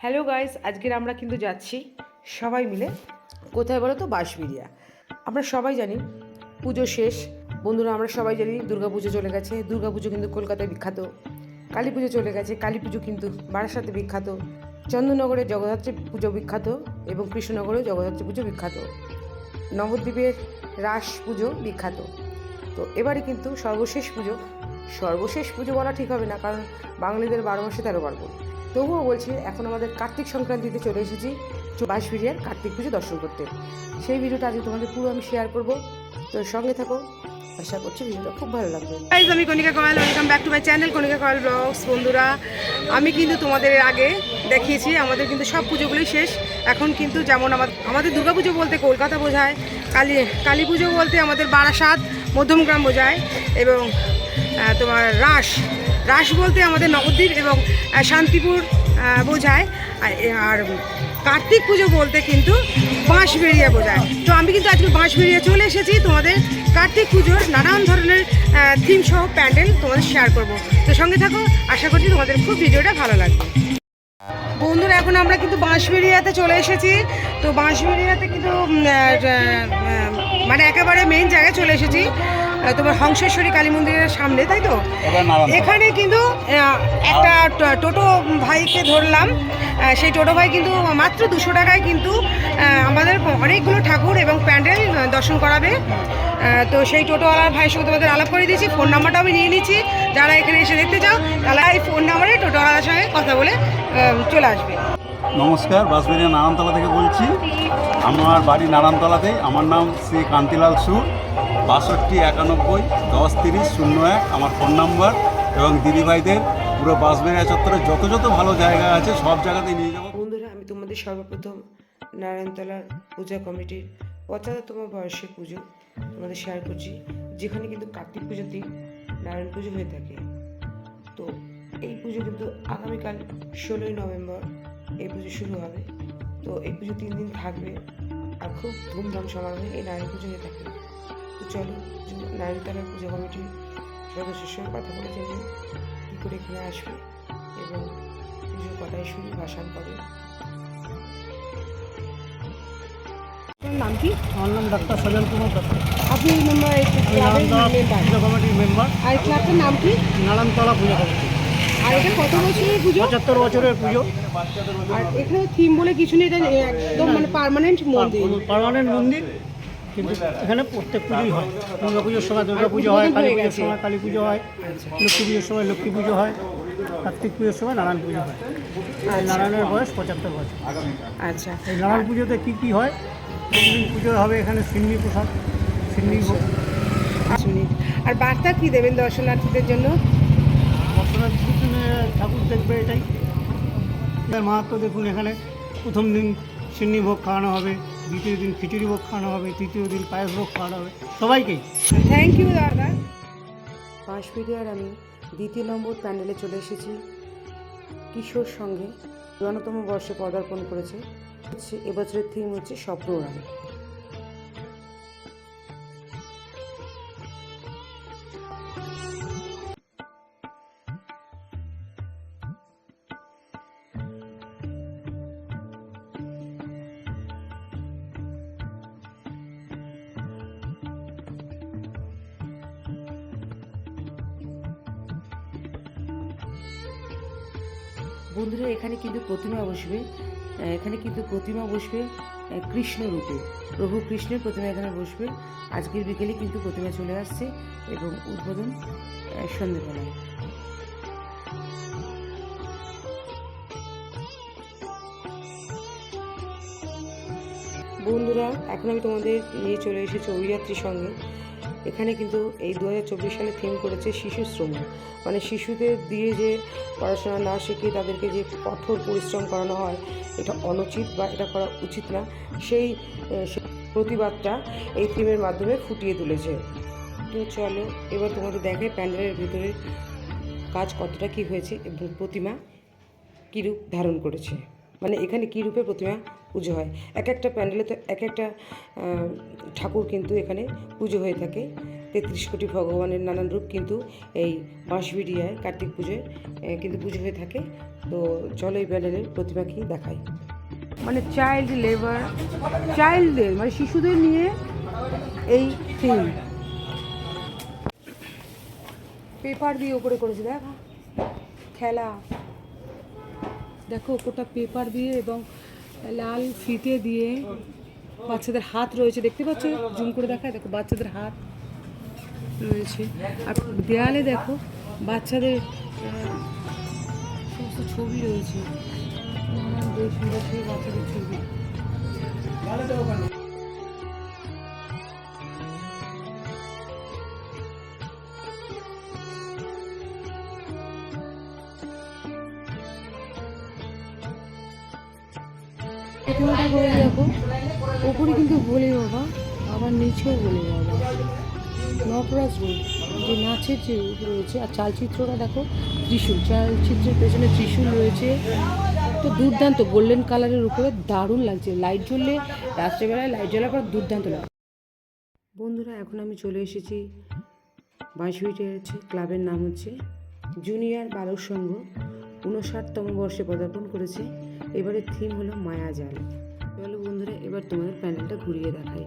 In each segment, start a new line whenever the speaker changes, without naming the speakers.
Hello guys আজকের আমরা কিন্তু যাচ্ছি সবাই মিলে, কোথায় বলো তো? বাঁশবিরিয়া আমরা সবাই জানি পুজো শেষ। বন্ধুরা, আমরা সবাই জানি পুজো চলে গেছে। পুজো কিন্তু কলকাতায় বিখ্যাত। কালী পুজো চলে গেছে। কালী পুজো কিন্তু বারাসাতে বিখ্যাত। চন্দ্রনগরে জগদ্ধাত্রী পুজো বিখ্যাত এবং কৃষ্ণনগরে জগদ্ধাত্রী পুজো বিখ্যাত। নবদ্বীপের রাস পুজো বিখ্যাত। তো এবারে কিন্তু সর্বশেষ পুজো। সর্বশেষ পুজো বলা ঠিক হবে না, কারণ বাঙালিদের বারো মাসে তেরো পার্বণ। তবুও বলছি, এখন আমাদের কার্তিক সংক্রান্তিতে চলে এসেছি। বাঁশবিরিয়ার কার্তিক পুজো দর্শন করতে। সেই ভিডিওটা আজকে তোমাদের পুরো আমি শেয়ার করব। তো সঙ্গে থাকো। আশা করছি ভিডিওটা খুব ভালো লাগবে। গাইজ আমি Kanika Koyal welcome back to my channel Kanika Koyal vlogs বন্ধুরা, আমি কিন্তু তোমাদের আগে দেখিয়েছি, আমাদের কিন্তু সব পুজোগুলোই শেষ। এখন কিন্তু যেমন আমাদের আমাদের দুর্গাপুজো বলতে কলকাতা বোঝায়, কালী কালী পুজো বলতে আমাদের বারাসাত, মধ্যমগ্রাম বোঝায়, এবং তোমার রাস। রাস বলতে আমাদের নবদ্বীপ এবং শান্তিপুর বোঝায়। আর- কার্তিক পুজো বলতে কিন্তু বাঁশবেড়িয়া বোঝায়। তো আমি কিন্তু আজকে বাঁশবেড়িয়া চলে এসেছি তোমাদের কার্তিক পুজোর নানান ধরনের থিম সহ প্যান্ডেল তোমাদের শেয়ার করব। তো সঙ্গে থাকো, আশা করছি তোমাদের খুব ভিডিওটা ভালো লাগবে। বন্ধুরা, এখন আমরা কিন্তু বাঁশবেড়িয়াতে চলে এসেছি। তো বাঁশবেড়িয়াতে কিন্তু মানে একেবারে মেইন জায়গায় চলে এসেছি। তোমার হংসেশ্বরী কালী মন্দিরের সামনে তাই তো? এখানে কিন্তু একটা টোটো ভাইকে ধরলাম। সেই টোটো ভাই কিন্তু মাত্র দুশো টাকায় কিন্তু আমাদের অনেকগুলো ঠাকুর এবং প্যান্ডেল দর্শন করাবে। তো সেই টোটোওয়ালার ভাইয়ের সঙ্গে তোমাদের আলাপ করে দিয়েছি ফোন নাম্বারটা আমি নিয়ে নিচ্ছি। যারা এখানে এসে দেখতে চাও তারা এই ফোন নাম্বারে টোটোওয়ালার সঙ্গে কথা বলে চলে আসবে।
নমস্কার বাঁশবেড়িয়া নারায়ণতলা থেকে বলছি। আমার বাড়ি নারায়ণতলাতেই। আমার নাম শ্রী কান্তিলাল সুর। বাষট্টি, একানব্বই, দশ, তিরিশ, শূন্য এক আমার ফোন নাম্বার এবং দিদিভাইদের পুরো বাঁশবেড়িয়া চত্বরে যত যত ভালো জায়গা আছে সব জায়গাতে নিয়ে যাব।
বন্ধুরা, আমি তোমাদের সর্বপ্রথম নারায়ণতলার পূজা কমিটির পঁচাত্তরতম বয়সের পুজো তোমাদের শেয়ার করছি, যেখানে কিন্তু কার্তিক পুজোতেই নারায়ণ পুজো হয়ে থাকে। তো এই পুজো কিন্তু আগামীকাল ষোলোই নভেম্বর এই পুজো শুরু হবে। তো এই পুজো তিন দিন থাকবে আর খুব ধুমধাম সমারোহে এই নারায়ণ পুজো হয়ে থাকে। তো চলো যে- নারায়ণতলার পূজা কমিটির সদস্যের সঙ্গে কথা বলে জেনে কী করে এখানে আসবে? এবং পুজো কটায় শুরু ভাসান কবে? নাম কি?
আমার নাম ডাক্তার সজল কুমার দত্ত।
আপনি এই নম্বর এই ক্লাবের মেম্বার
পুজো কমিটির মেম্বার
আর ক্লাবটার নাম কি?
নারায়ণতলা পুজো কমিটি।
আর এটা কত বছরের পুজো?
পঁচাত্তর বছরের পুজো।
আর এখানে থিম বলে কিছু নেই এটা একদম মানে পার্মানেন্ট মন্দির।
পার্মানেন্ট মন্দির। কিন্তু এখানে প্রত্যেক পুজোই হয়। দুর্গা পুজোর সময় দুর্গা পুজো হয় কালী পুজোর সময় কালী পুজো হয় লক্ষ্মী পুজোর সময় লক্ষ্মী পুজো হয় কার্তিক পুজোর সময় নারায়ণ পুজো হয়। এই নারায়ণের বয়স পঁচাত্তর বছর।
আচ্ছা।
এই নারায়ণ পুজোতে কী কী হয়? তিন দিন পুজো হবে এখানে সিন্নি প্রসাদ সিন্নি ভোগ।
আর বার্তা কী দেবেন দর্শনার্থীদের জন্য?
বর্তমান পিছনে ঠাকুর দেখবে এটাই। মাহাত্ম দেখুন এখানে। প্রথম দিন সিন্নি ভোগ খাওয়ানো হবে। দ্বিতীয় দিন খিচুড়ি ভোগ খাওয়ানো হবে তৃতীয় দিন পায়েস ভোগ খাওয়ানো হবে। সবাইকেই
থ্যাংক ইউ দাদা। পাঁচ আর আমি দ্বিতীয় নম্বর প্যান্ডেলে চলে এসেছি কিশোর সঙ্গে। চুয়ান্নতম বর্ষে পদার্পণ করেছে। হচ্ছে এবছরের থিম হচ্ছে স্বপ্ন বন্ধুরা, এখানে কিন্তু প্রতিমা বসবে। এখানে কিন্তু প্রতিমা বসবে কৃষ্ণ রূপে। প্রভু কৃষ্ণের প্রতিমা এখানে বসবে। আজকের বিকেলে কিন্তু প্রতিমা চলে আসছে এবং উদ্বোধন সন্ধ্যেবেলায়। বন্ধুরা, এখন আমি তোমাদের নিয়ে চলে এসেছি অভিযাত্রীর সঙ্গে। এখানে কিন্তু এই দু হাজার চব্বিশ সালে থিম করেছে শিশু শ্রম। মানে শিশুদের দিয়ে যে পড়াশোনা না শিখিয়ে তাদেরকে যে কঠোর পরিশ্রম করানো হয়, এটা অনুচিত বা এটা করা উচিত না। সেই প্রতিবাদটা এই থিমের মাধ্যমে ফুটিয়ে তুলেছে। তো চলো, এবার তোমাদের দেখে প্যান্ডেলের ভিতরে কাজ কতটা কী হয়েছে এবং প্রতিমা কী রূপ ধারণ করেছে। মানে এখানে কী রূপে প্রতিমা পুজো হয়? এক একটা প্যান্ডেলে তো এক একটা ঠাকুর কিন্তু এখানে পুজো হয়ে থাকে।
তেত্রিশ কোটি ভগবানের নানান রূপ কিন্তু এই বাঁশবিড়িয়ায় কার্তিক পুজোয় কিন্তু পুজো হয়ে থাকে। তো চলো এই প্যান্ডেলের প্রতিমাকেই দেখাই। মানে চাইল্ড লেবার চাইল্ডদের মানে শিশুদের নিয়ে এই থিম পেপার দিয়ে ওপরে করেছে, দেখ। খেলা। দেখো, ওপরটা পেপার দিয়ে এবং লাল ফিতে দিয়ে বাচ্চাদের হাত রয়েছে, দেখতে পাচ্ছ? জুম করে দেখায়, দেখো, বাচ্চাদের হাত। রয়েছে। আর দেয়ালে দেখো, বাচ্চাদের সমস্ত ছবি রয়েছে। বাচ্চাদের ছবি। প্রতিমাটা করে দেখো, ওপরে কিন্তু বলে বাবা, আবার নিচেও বলে বাবা। নটরাজ রূপ যে নাচের যে রয়েছে, আর চালচিত্রটা দেখো, ত্রিশূল। চালচিত্রের পেছনে ত্রিশূল রয়েছে। তো দুর্দান্ত, গোল্ডেন কালারের উপরে দারুণ লাগছে। লাইট জ্বললে, রাত্রেবেলায় লাইট জ্বলার পর দুর্দান্ত লাগে। বন্ধুরা, এখন আমি চলে এসেছি বাঁশবিটের হচ্ছে ক্লাবের নাম হচ্ছে জুনিয়র বালক সংঘ। উনষাটতম বর্ষে পদার্পণ করেছে। এবারের থিম হলো মায়াজাল চলো বন্ধুরা, এবার তোমাদের প্যান্ডেলটা ঘুরিয়ে দেখাই।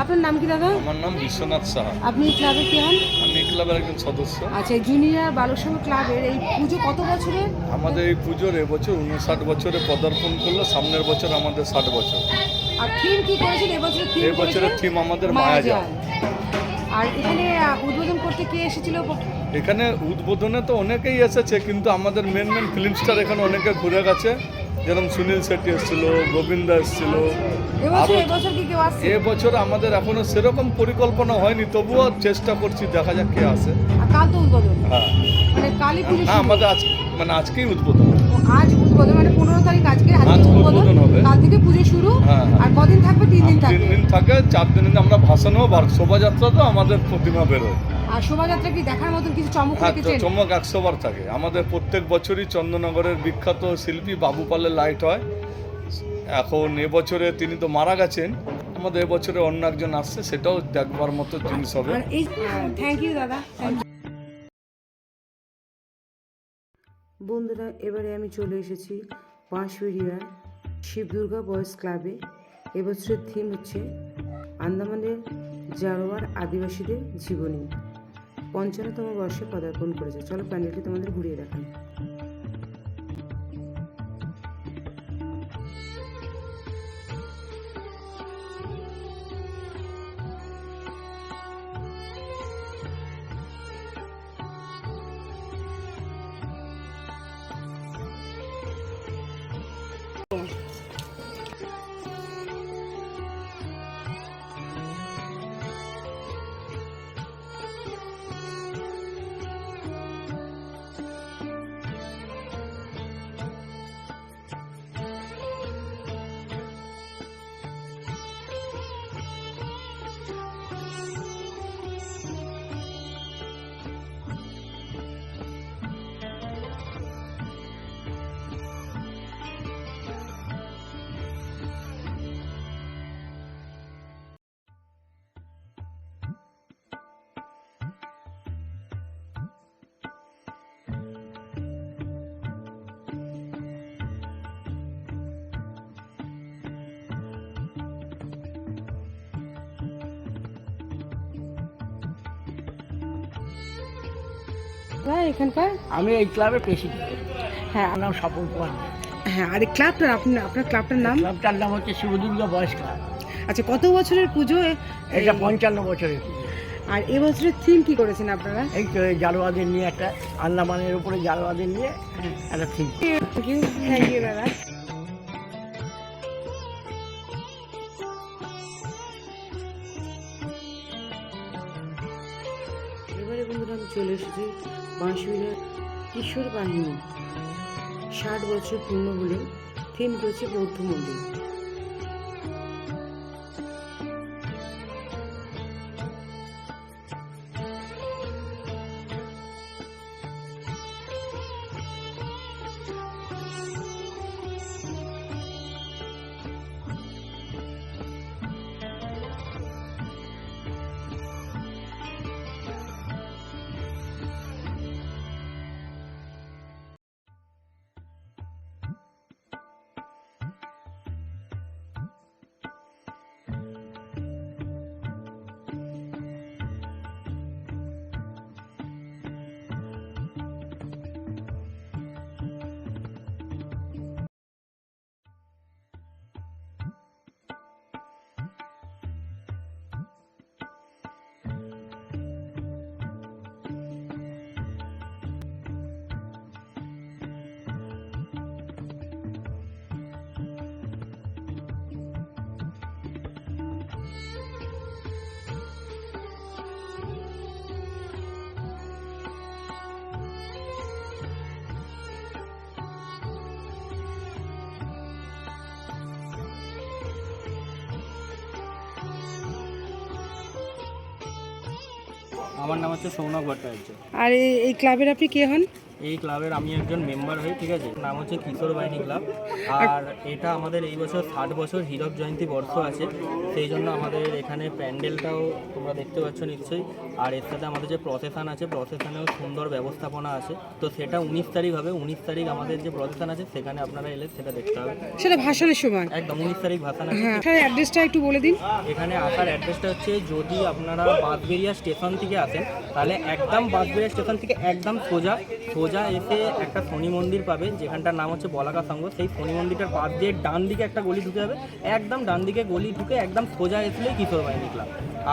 আপনার নাম কি দাদা?
আমার নাম বিশ্বনাথ সাহা।
আপনি ক্লাবে কি হন?
আমি ক্লাবের একজন সদস্য।
আচ্ছা জুনিয়র বালক সংঘ ক্লাবের এই পুজো কত বছরের?
আমাদের এই পুজোর এবছর উনষাট বছরে পদার্পণ করল সামনের বছর আমাদের ষাট বছর।
আর থিম কি করেছেন? এবছর থিম
এবছরের থিম আমাদের মায়াজাল
আর এখানে উদ্বোধন করতে কে এসেছিল?
এখানে উদ্বোধনে তো অনেকেই এসেছে কিন্তু আমাদের মেন মেন ফিল্ম স্টার এখানে অনেকে ঘুরে গেছে। যেরকম সুনীল শেট্টি এসেছিল গোবিন্দা এসেছিল।
এবছর এবছর কি কেউ আসছে?
এবছর আমাদের এখনও সেরকম পরিকল্পনা হয়নি তবুও চেষ্টা করছি দেখা যাক কে আসে। হ্যাঁ।
মানে কালী পুজো
আমাদের আজ মানে আজকেই উদ্বোধন।
আজ উদ্বোধন মানে পনেরো তারিখ আজকে উদ্বোধন।
হবে।
কাল থেকে পুজো শুরু।
হ্যাঁ, হ্যাঁ।
আর কদিন থাকবে? তিন দিন
তিন দিন থাকে চার দিন আমরা ভাসানো বার শোভাযাত্রা তো আমাদের প্রতিমা বেরোয়।
আর শোভাযাত্রা কি দেখার মতন কিছু চমক
হ্যাঁ
রেখেছেন?
চমক থাকে। আমাদের প্রত্যেক বছরই চন্দননগরের বিখ্যাত শিল্পী বাবু পালের লাইট হয়। এখন এবছরে তিনি তো মারা গেছেন। আমাদের এবছরে অন্য একজন আসছে সেটাও দেখবার মতো জিনিস হবে।
থ্যাংক ইউ দাদা। বন্ধুরা এবারে আমি চলে এসেছি বাঁশবেড়িয়ার শিব দুর্গা বয়েজ ক্লাবে। এবছরের থিম হচ্ছে আন্দামানের জারোয়ার আদিবাসীদের জীবনী। পঞ্চান্নতম বর্ষে পদার্পণ করেছে। চলো প্যান্ডেলটি তোমাদের ঘুরিয়ে দেখাই। হ্যাঁ এখানকার?
আমি এই ক্লাবের প্রেসিডেন্ট
হ্যাঁ।
আমার নাম স্বপন কুমার।
হ্যাঁ আর এই ক্লাবটা আপনি আপনার ক্লাবটার নাম?
ক্লাবটার নাম হচ্ছে শিবদুর্গা বয়স ক্লাব।
আচ্ছা কত বছরের পুজো
এটা পঞ্চান্ন বছরের
আর এবছরের থিম কি করেছেন আপনারা?
এই তো জালোয়াদের নিয়ে একটা আন্দামানের উপরে জালোয়াদের নিয়ে একটা theme
thank you thank you দাদা। এবারে বন্ধুরা আমি চলে এসেছি। বাঁশবিড়ার কিশোর বাহিনী। ষাট বছর পূর্ণ হলে থিম রয়েছে বৌদ্ধ মন্দির।
আমার নাম হচ্ছে সৌনক ভট্টাচার্য।
আর এই- ক্লাবের আপনি কে হন?
এই ক্লাবের আমি একজন মেম্বার হই ঠিক আছে? নাম হচ্ছে কিশোর বাহিনী ক্লাব। আর এটা আমাদের এই বছর ষাট বছর হীরক জয়ন্তী বর্ষ আছে। সেই জন্য আমাদের এখানে প্যান্ডেলটাও তোমরা দেখতে পাচ্ছ নিশ্চয়ই। আর এর সাথে আমাদের যে প্রসেশন আছে প্রসেশনেও সুন্দর ব্যবস্থাপনা আছে। তো সেটা উনিশ তারিখ হবে। উনিশ তারিখ আমাদের যে প্রসেশন আছে সেখানে আপনারা এলে সেটা দেখতে হবে
সেটা ভাসানের সময়?
একদম উনিশ তারিখ ভাসান আছে।
অ্যাড্রেসটা একটু বলে দিন।
এখানে আসার অ্যাড্রেসটা হচ্ছে যদি আপনারা বাঁশবেরিয়া স্টেশন থেকে আসেন তাহলে একদম বাঁশবেরিয়া স্টেশন থেকে একদম সোজা সোজা এসে একটা শনি মন্দির পাবে, যেখানটার নাম হচ্ছে বলাকা সংঘ। সেই শনি মন্দিরটার পাশ দিয়ে ডান দিকে একটা গলি ঢুকে যাবে। একদম ডান দিকে গলি ঢুকে একদম সোজা এসলেই কিশোর বাহিনী ক্লাব।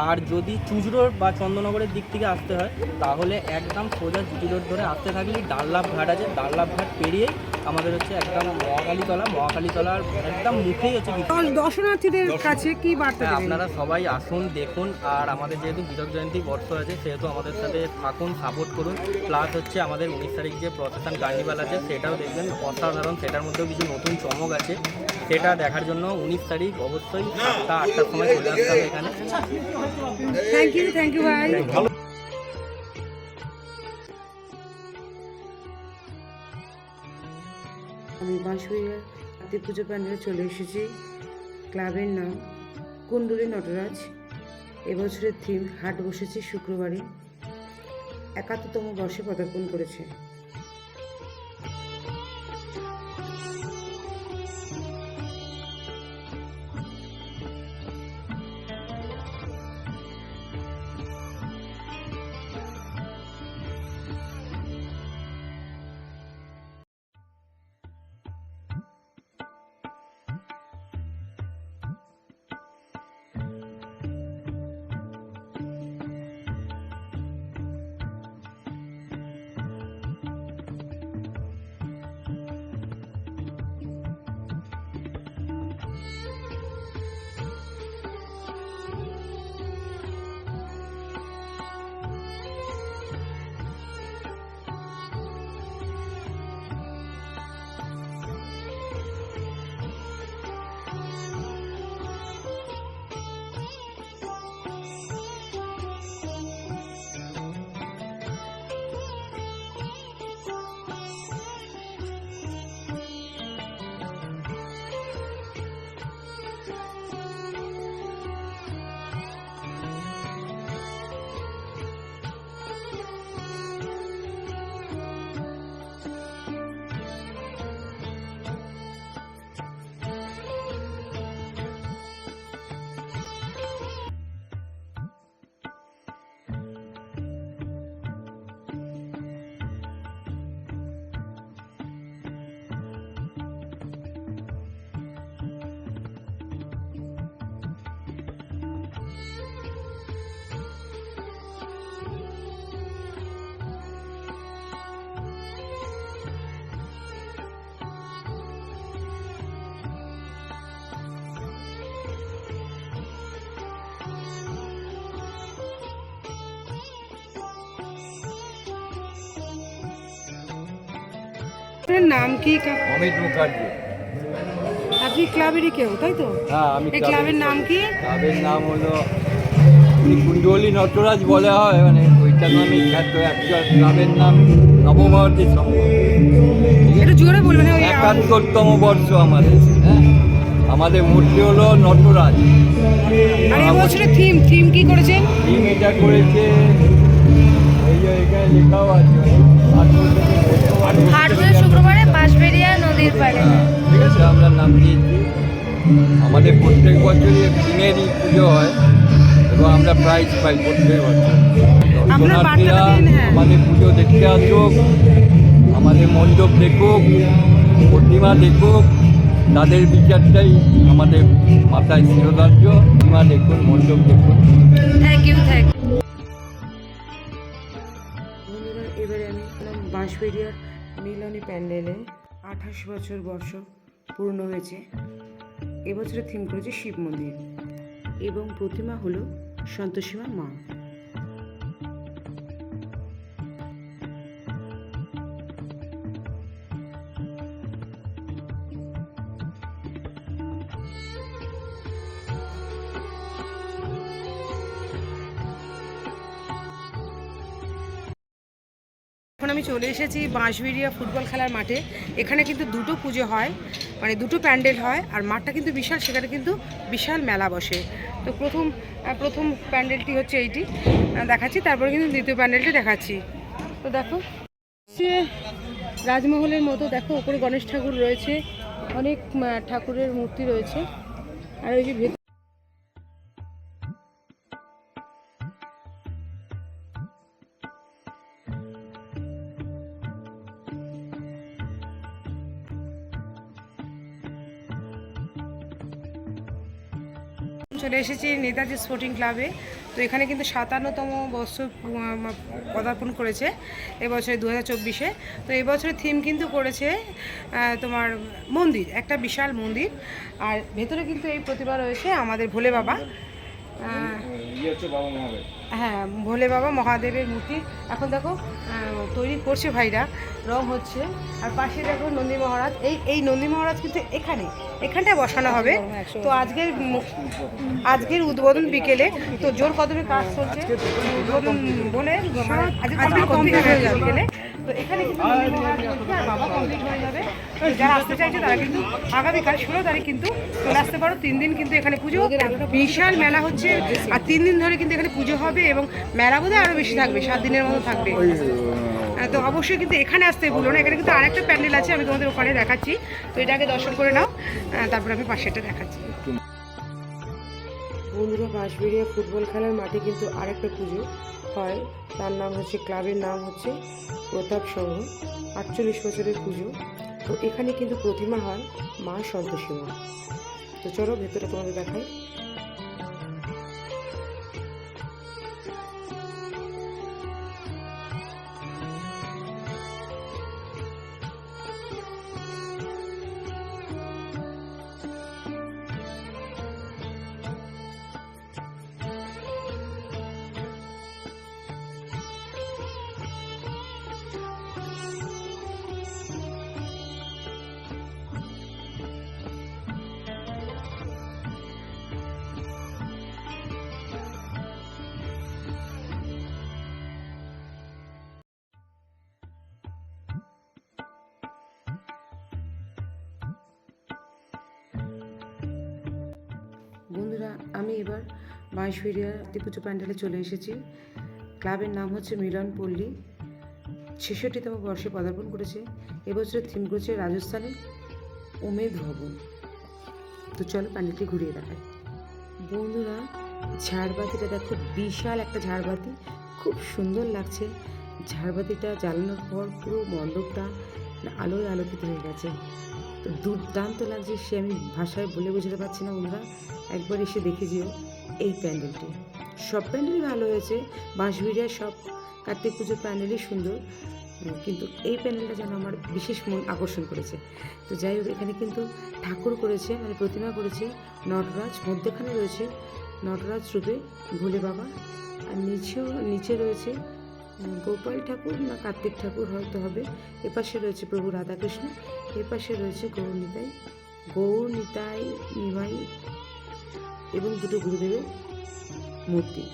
আর যদি চুজরোড বা চন্দননগরের দিক থেকে আসতে হয় তাহলে একদম সোজা জুটি রোড ধরে আসতে থাকলেই ডাল্লাভ ঘাট আছে। ডাল্লাভ ঘাট পেরিয়েই আমাদের হচ্ছে একদম মহাকালীতলা। মহাকালীতলার একদম মুখেই হচ্ছে
দর্শনার্থীদের কাছে কি বার্তা
হ্যাঁ, আপনারা সবাই আসুন দেখুন। আর আমাদের যেহেতু হীরক জয়ন্তী বর্ষ আছে সেহেতু আমাদের সাথে থাকুন সাপোর্ট করুন। প্লাস হচ্ছে আমাদের উনিশ তারিখ যে প্রসেশন কার্নিভাল আছে সেটাও দেখবেন। অসাধারণ সেটার মধ্যেও কিছু নতুন চমক আছে। সেটা দেখার জন্য উনিশ তারিখ অবশ্যই সাতটা আটটার সময় চলে আসতে হবে এখানে।
থ্যাংক ইউ থ্যাংক ইউ ভাই আমি বাঁশবাড়িয়া কার্তিক পুজো প্যান্ডেলে চলে এসেছি। ক্লাবের নাম কুণ্ডলী নটরাজ। এবছরের থিম হাট বসেছে শুক্রবারে। একাত্তরতম বর্ষে পদার্পণ করেছে। আপনার নাম কি?
অমিত মুখার্জি।
আপনি ক্লাবেরই কেউ তাই তো?
হ্যাঁ আমি
এই ক্লাবের নাম কি?
ক্লাবের নাম হলো কুণ্ডলী নটরাজ বলা হয় মানে ওইটার নামই খ্যাত একটা ক্লাবের নাম নবভারতী সংঘ।
একটু জোরে বলবেন
একাত্তরতম বর্ষ আমাদের হ্যাঁ? আমাদের মূর্তি হলো নটরাজ।
আর এই বছরের থিম থিম কি করেছেন?
টিম এটা করেছে এই যে এখানে লেখাও আছে প্রত্যেক বছরই থিমেরই পুজো হয় এবং আমরা প্রাইজ পাই প্রত্যেক বছর। দর্শনার্থীরা
হ্যাঁ।
আমাদের পুজো দেখতে আসুক আমাদের মণ্ডপ দেখুক প্রতিমা দেখুক তাদের বিচারটাই আমাদের মাথায় শিরোধার্য প্রতিমা দেখুন মণ্ডপ দেখুন।
থ্যাংক ইউ থ্যাংক
এবারে আমি এলাম বাঁশবেরিয়ার মিলনী প্যান্ডেলে। আঠাশ বছর বর্ষ পূর্ণ হয়েছে। এবছরের থিম করেছে শিব মন্দির। এবং প্রতিমা হলো সন্তোষীমা মা। আমি চলে এসেছি বাঁশবেড়িয়া ফুটবল খেলার মাঠে। এখানে কিন্তু দুটো পুজো হয় মানে দুটো প্যান্ডেল হয়, আর মাঠটা কিন্তু বিশাল, সেখানে কিন্তু বিশাল মেলা বসে। তো প্রথম প্রথম প্যান্ডেলটি হচ্ছে এইটি। দেখাচ্ছি, তারপরে কিন্তু দ্বিতীয় প্যান্ডেলটি দেখাচ্ছি। তো দেখো, সে রাজমহলের মতো, দেখো, ওপরে গণেশ ঠাকুর রয়েছে, অনেক ঠাকুরের মূর্তি রয়েছে, আর ওই যে চলে এসেছি নেতাজি স্পোর্টিং ক্লাবে তো এখানে কিন্তু সাতান্নতম বছর পদার্পণ করেছে এবছরে দু হাজার চব্বিশে। তো এবছরের থিম কিন্তু করেছে তোমার মন্দির একটা বিশাল মন্দির। আর ভেতরে কিন্তু এই প্রতিভা রয়েছে আমাদের ভোলে বাবা। হ্যাঁ ভোলে বাবা মহাদেবের মূর্তি। এখন দেখো তৈরি করছে ভাইরা রং হচ্ছে। আর পাশে দেখো নন্দী মহারাজ। এই এই নন্দী মহারাজ কিন্তু এখানে এখানটায় বসানো হবে। তো আজকের আজকের উদ্বোধন বিকেলে তো জোর কদমে কাজ চলছে। উদ্বোধন বলে আজকে কমপ্লিট হয়ে যাবে বিকেলে। তো এখানে বাবা কমপ্লিট হয়ে যাবে। যারা আসতে চাইছে তারা কিন্তু আগামীকাল ষোলো তারিখ কিন্তু চলে আসতে পারো। তিন দিন কিন্তু এখানে পুজো। বিশাল মেলা হচ্ছে। আর তিন দিন ধরে কিন্তু এখানে পুজো হবে এবং মেলা বোধহয় আরও বেশি থাকবে, সাত দিনের মতো থাকবে। তো অবশ্যই কিন্তু এখানে আসতে ভুলো না। এখানে কিন্তু আরেকটা প্যান্ডেল আছে, আমি তোমাদের ওখানে দেখাচ্ছি। তো এটাকে দর্শন করে নাও তারপর আমি পাশেটা দেখাচ্ছি। বন্ধুরা, বাঁশবেড়িয়া ফুটবল খেলার মাঠে কিন্তু আরেকটা পুজো হয়। তার নাম হচ্ছে, ক্লাবের নাম হচ্ছে প্রতাপ সংঘ। আটচল্লিশ বছরের পুজো। তো এখানে কিন্তু প্রতিমা হয় মা সন্তোষী মা। তো চলো ভেতরে তোমাদের দেখাই। আমি এবার বাঁশবেড়িয়া পুজো প্যান্ডেলে চলে এসেছি। ক্লাবের নাম হচ্ছে মিলন পল্লী। ছেষট্টিতম বর্ষে পদার্পণ করেছে। এবছরের থিম করেছে রাজস্থানের উমেদ ভবন। তো চলো প্যান্ডেলটি ঘুরিয়ে দেখায় বন্ধুরা, ঝাড়বাতিটা দেখো, বিশাল একটা ঝাড়বাতি। খুব সুন্দর লাগছে। ঝাড়বাতিটা জ্বালানোর পর পুরো মণ্ডপটা আলোয় আলোকিত হয়ে গেছে। দুর্দান্ত লাগছে সে আমি ভাষায় বলে বোঝাতে পারছি না বন্ধুরা। একবার এসে দেখে যেও এই প্যান্ডেলটি। সব প্যান্ডেলই ভালো হয়েছে বাঁশবিড়িয়ার সব কার্তিক পুজোর প্যান্ডেলই সুন্দর কিন্তু এই প্যান্ডেলটা যেন আমার বিশেষ মন আকর্ষণ করেছে। তো যাই হোক, এখানে কিন্তু ঠাকুর করেছে মানে প্রতিমা করেছে নটরাজ, মধ্যখানে রয়েছে নটরাজ রূপে ভোলে বাবা, আর নিচেও, নিচে রয়েছে গোপাল ঠাকুর না কার্তিক ঠাকুর হয়তো হবে। এপাশে রয়েছে প্রভু রাধাকৃষ্ণ এপাশে রয়েছে গৌরনিতাই। গৌরনিতাই গৌর নিমাই এবং দুটো গুরুদেবের মূর্তি।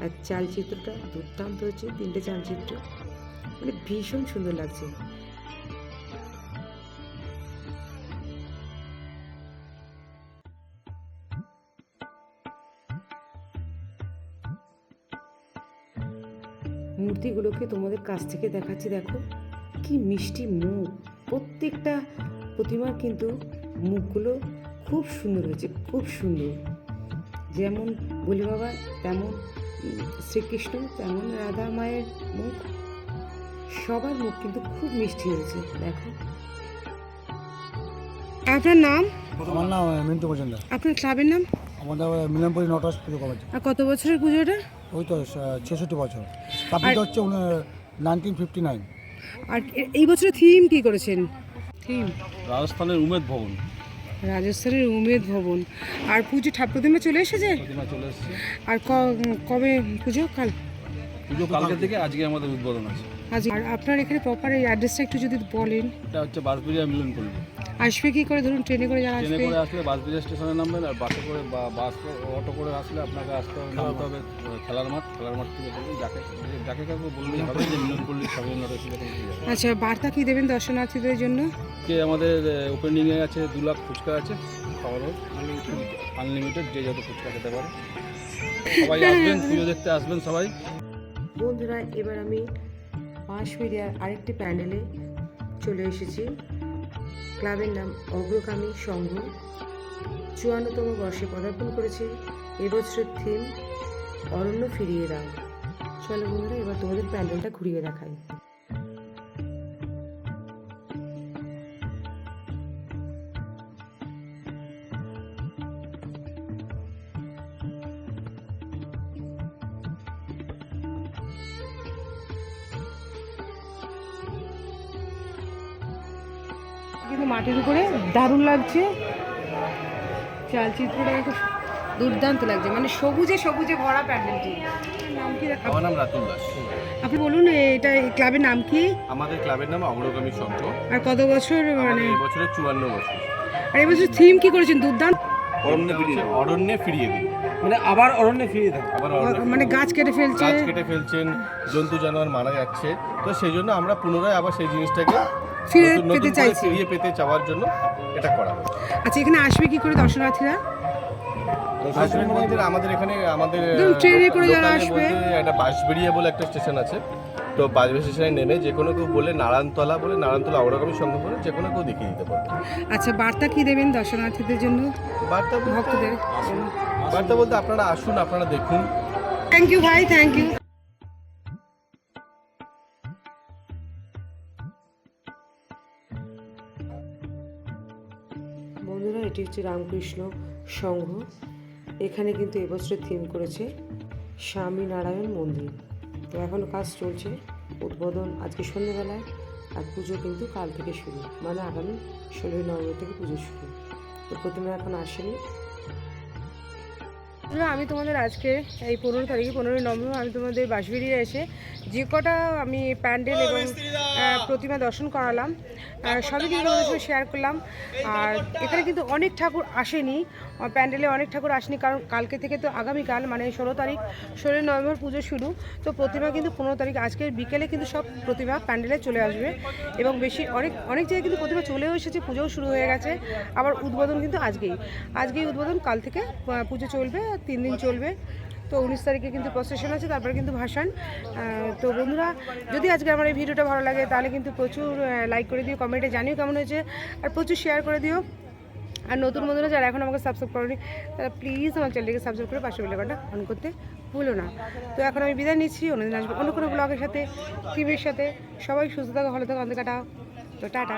আর চালচিত্রটা দুর্দান্ত হচ্ছে, তিনটে চালচিত্র। মানে ভীষণ সুন্দর লাগছে। মূর্তিগুলোকে তোমাদের কাছ থেকে দেখাচ্ছি দেখো। কি মিষ্টি মুখ। প্রত্যেকটা প্রতিমার কিন্তু মুখগুলো খুব সুন্দর হয়েছে খুব সুন্দর। যেমন বলি বাবা তেমন শ্রীকৃষ্ণ তেমন রাধা মায়ের মুখ। সবার মুখ কিন্তু খুব মিষ্টি হয়েছে দেখো। আপনার নাম?
আমার নাম মিন্টু মজুমদার।
আপনার ক্লাবের নাম?
আমাদের মিলনপুরি নটরাজ পুজো কমিটি
আর কত বছরের পুজোটা?
ওই তো ছেষট্টি বছর। স্থাপিত হচ্ছে নাইনটিন ফিফটি নাইন
আর এই বছরের থিম কি করেছেন? থিম
রাজস্থানের উমেদ ভবন।
রাজস্থানের উমেদ ভবন। আর পুজো ঠাকুর প্রতিমা চলে এসেছে? আর ক- কবে পুজো? কাল?
পুজো কালকে থেকে আজকে আমাদের উদ্বোধন আছে।
আজ আর আপনার এখানে প্রপার এই অ্যাড্রেসটা একটু যদি বলেন।
এটা হচ্ছে বাসবিরিয়া মিলন পল্লী
আসবে কি করে? ধরুন ট্রেনে করে যারা
ট্রেনে
আসবে।
করে আসলে বাসবিড়িয়া স্টেশনে নামবেন আর বাসে করে বা বাস অটো করে আসলে আপনাকে আসতে হবে নামতে হবে খেলার মাঠ। খেলার মাঠ থেকে যাকে যাকে কাউকে বললেই হবে যে মিলন পল্লী।
আচ্ছা বার্তা কি দেবেন দর্শনার্থীদের জন্য?
কে আমাদের ওপেনিংয়ে আছে দু লাখ ফুচকা আছে খাওয়ারও আনলিমিটেড যে যত ফুচকা খেতে পারে। সবাই আসবেন পুজো দেখতে আসবেন সবাই।
বন্ধুরা এবার আমি বাঁশ মিডিয়ার আরেকটি প্যান্ডেলে চলে এসেছি। ক্লাবের নাম অগ্রগামী সংঘ। চুয়ান্নতম বর্ষে পদার্পণ করেছে এবছরের থিম অরণ্য ফিরিয়ে দাও। চলো বন্ধুরা, এবার তোমাদের প্যান্ডেলটা ঘুরিয়ে দেখাই। কিন্তু মাটির উপরে দারুণ লাগছে। চালচিত্রটা খুব দুর্দান্ত লাগছে। মানে সবুজে সবুজে ভরা প্যান্ডেলটি। নাম কি
আমার নাম রাতুল দাস।
আপনি বলুন এটা ক্লাবের নাম কি?
আমাদের ক্লাবের নাম অগ্রগামী সংঘ
আর কত বছর মানে
বছরের চুয়ান্ন বছর।
আর এবছর থিম কি করেছেন? দুর্দান্ত
অরণ্যে ফিরিয়ে দিন। অরণ্যে ফিরিয়ে দিন।
মানে আবার অরণ্যে ফিরিয়ে দেয়
আবার
মানে গাছ কেটে
দিন।
ফেলছে।
গাছ কেটে ফেলছেন জন্তু জানোয়ার মারা যাচ্ছে। তো সেই জন্য আমরা পুনরায় আবার সেই জিনিসটাকে
ফিরে পেতে চাইছি।
ফিরিয়ে পেতে চাওয়ার জন্য এটা করা
আচ্ছা এখানে আসবে কি করে দর্শনার্থীরা?
দর্শকদের মধ্যে আমাদের এখানে আমাদের
ট্রেনে করে যারা আসবে।
একটা বাঁশবেড়িয়া বলে একটা স্টেশন আছে। তো বাঁশবেড়িয়া স্টেশনে নেমে যে কোনো কেউ বলে নারায়ণতলা বলে নারায়ণতলা অগ্রগামী সংঘ বলে যে কোনো কেউ দেখিয়ে দিতে পারবে।
আচ্ছা বার্তা কি দেবেন দর্শনার্থীদের জন্য?
বার্তা বলতে
ভক্তদের।
বার্তা বলতে আপনারা আসুন আপনারা দেখুন।
থ্যাংক ইউ ভাই থ্যাংক ইউ বন্ধুরা এটি হচ্ছে রামকৃষ্ণ সংঘ। এখানে কিন্তু এবছরের থিম করেছে স্বামী নারায়ণ মন্দির। তো এখনও কাজ চলছে, উদ্বোধন আজকে সন্ধ্যেবেলায় আর পুজো কিন্তু কাল থেকে শুরু মানে আগামী ষোলোই নভেম্বর থেকে পুজো শুরু। তো প্রথমে এখন আসেনি আমি তোমাদের আজকে এই পনেরো তারিখে পনেরোই নভেম্বর আমি তোমাদের বাঁশবেরিয়ে এসে যে কটা আমি প্যান্ডেল এবং প্রতিমা দর্শন করালাম সবই কিন্তু তোমাদের সঙ্গে শেয়ার করলাম আর এখানে কিন্তু অনেক ঠাকুর আসেনি প্যান্ডেলে অনেক ঠাকুর আসেনি কারণ কালকে থেকে তো আগামীকাল মানে ষোলো তারিখ ষোলোই নভেম্বর পুজো শুরু তো প্রতিমা কিন্তু পনেরো তারিখ আজকের বিকেলে কিন্তু সব প্রতিমা প্যান্ডেলে চলে আসবে এবং বেশি অনেক অনেক জায়গায় কিন্তু প্রতিমা চলেও এসেছে পুজোও শুরু হয়ে গেছে আবার উদ্বোধন কিন্তু আজকেই আজকেই উদ্বোধন কাল থেকে পুজো চলবে তিন দিন চলবে। তো উনিশ তারিখে কিন্তু প্রসেশন আছে, তারপরে কিন্তু ভাসান। তো বন্ধুরা, যদি আজকে আমার এই ভিডিওটা ভালো লাগে, তাহলে কিন্তু প্রচুর লাইক করে দিও কমেন্টে জানিও কেমন হয়েছে, আর প্রচুর শেয়ার করে দিও। আর নতুন বন্ধুরা যারা এখন আমাকে সাবস্ক্রাইব করেনি, তারা প্লিজ আমার চ্যানেলটিকে সাবস্ক্রাইব করে পাশে বেলাকাটা অন করতে ভুলো না। তো এখন আমি বিদায় নিচ্ছি, অন্যদিন আসব অন্য কোনো ব্লগের সাথে টিভির সাথে। সবাই সুস্থ থাকো, ভালো থাকো অন্ধকাটা তো টাটা।